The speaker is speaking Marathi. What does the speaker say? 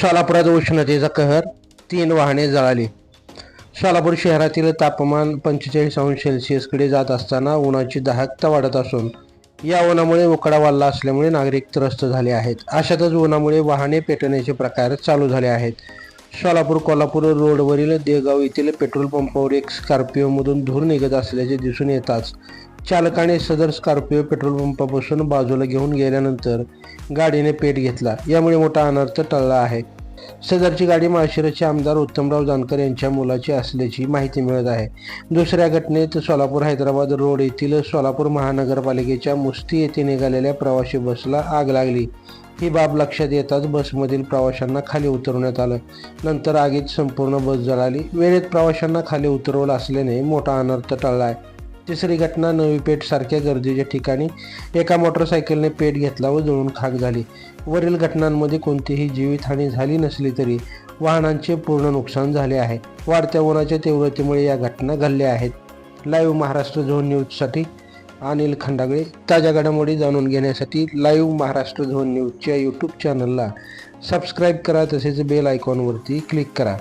सोलापुरात उष्णतेचा कहर तीन वाहने जळाली. सोलापूर शहरातील तापमान पंचेचाळीस अंश सेल्सिअसकडे जात असताना उन्हाची दाहकता वाढत असून या उन्हामुळे उकडा वाढला असल्यामुळे नागरिक त्रस्त झाले आहेत. अशातच उन्हामुळे वाहने पेटण्याचे प्रकार चालू झाले आहेत. सोलापूर कोल्हापूर रोडवरील देगाव येथील पेट्रोल पंपावर एक स्कॉर्पिओमधून धूर निघत असल्याचे दिसून येताच चालकाने सदर स्कॉर्पिओ पेट्रोल पंपापासून बाजूला घेऊन गेल्यानंतर गाडीने पेट घेतला. यामुळे मोठा अनर्थ टळला आहे. सदरची गाडी माळशिरसचे आमदार उत्तमराव जानकर यांच्या मुलाची असल्याची माहिती मिळत आहे. दुसऱ्या घटनेत सोलापूर हैदराबाद रोड येथील सोलापूर महानगरपालिकेच्या मुस्ती येथे निघालेल्या प्रवासी बसला आग लागली. ही बाब लक्षात येताच बसमधील प्रवाशांना खाली उतरवण्यात आलं. नंतर आगीत संपूर्ण बस जळाली. वेळेत प्रवाशांना खाली उतरवलं असल्याने मोठा अनर्थ टळला आहे. तिसरी घटना नवी पेठसारख्या गर्दीच्या ठिकाणी एका मोटरसायकलने पेट घेतला व जळून खाक झाली. वरील घटनांमध्ये कोणतीही जीवितहानी झाली नसली तरी वाहनांचे पूर्ण नुकसान झाले आहे. वाढत्या उन्हाच्या तीव्रतेमुळे या घटना घडल्या आहेत. लाईव्ह महाराष्ट्र झोन न्यूजसाठी अनिल खंडागळे. ताज्या घडामोडी जाणून घेण्यासाठी लाईव्ह महाराष्ट्र झोन न्यूजच्या यूट्यूब चॅनलला सबस्क्राईब करा तसेच बेल आयकॉनवरती क्लिक करा.